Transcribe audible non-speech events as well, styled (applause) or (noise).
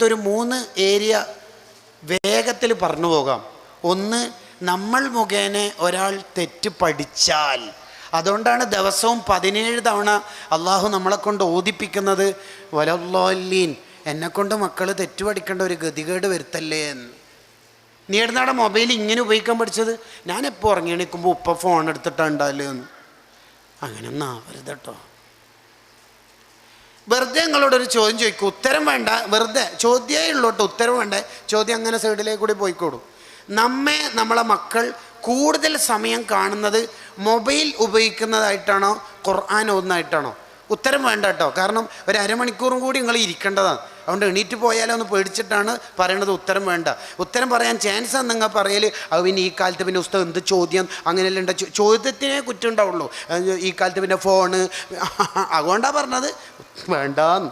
ഒരു മൂന്ന് ഏരിയ വേഗത്തിൽ പറഞ്ഞു പോകാം. ഒന്ന് നമ്മൾ മുഖേന ഒരാൾ തെറ്റ് പഠിച്ചാൽ. അതുകൊണ്ടാണ് ദിവസവും പതിനേഴ് തവണ അള്ളാഹു നമ്മളെ കൊണ്ട് ഓദിപ്പിക്കുന്നത് വലല്ലോല്ലീൻ എന്നെ കൊണ്ട് മക്കൾ തെറ്റ് പഠിക്കേണ്ട ഒരു ഗതികേട് വരുത്തല്ലേ എന്ന്. നീ എടുന്നാടെ മൊബൈൽ ഇങ്ങനെ ഉപയോഗിക്കാൻ പഠിച്ചത്? ഞാൻ എപ്പോൾ ഉറങ്ങി എണീക്കുമ്പോൾ ഉപ്പ ഫോൺ എടുത്തിട്ടുണ്ടല്ലോ എന്ന്. അങ്ങനെ ഒന്നും ആവരുത് കേട്ടോ വെറുതെ നിങ്ങളോടൊരു ചോദ്യം ചോദിക്കും. ഉത്തരം വേണ്ട. വെറുതെ. ചോദ്യമേ ഉള്ളോട്ട്. ഉത്തരം വേണ്ട. ചോദ്യം അങ്ങനെ സൈഡിലേക്ക് കൂടി പോയിക്കോടും നമ്മെ നമ്മളെ മക്കൾ കൂടുതൽ സമയം കാണുന്നത് മൊബൈൽ ഉപയോഗിക്കുന്നതായിട്ടാണോ ഖുർആൻ ഓതുന്നതായിട്ടാണോ? ഉത്തരം വേണ്ട കേട്ടോ. കാരണം ഒരു അരമണിക്കൂറും കൂടി നിങ്ങൾ ഇരിക്കേണ്ടതാണ്. അതുകൊണ്ട് എണീറ്റ് പോയാലോ ഒന്ന് പേടിച്ചിട്ടാണ് പറയണത് ഉത്തരം വേണ്ട. ഉത്തരം പറയാൻ ചാൻസ് ആണ് നിങ്ങൾ പറയൽ അത് പിന്നെ ഈ കാലത്ത് പിന്നെ പുസ്തകം എന്ത് ചോദ്യം? അങ്ങനെയല്ല ഉണ്ട് ചോദ്യത്തിനെ കുറ്റം ഉണ്ടാവുള്ളൂ. ഈ കാലത്ത് പിന്നെ ഫോണ് (laughs) അതുകൊണ്ടാണ് പറഞ്ഞത്. വേണ്ടാന്ന്.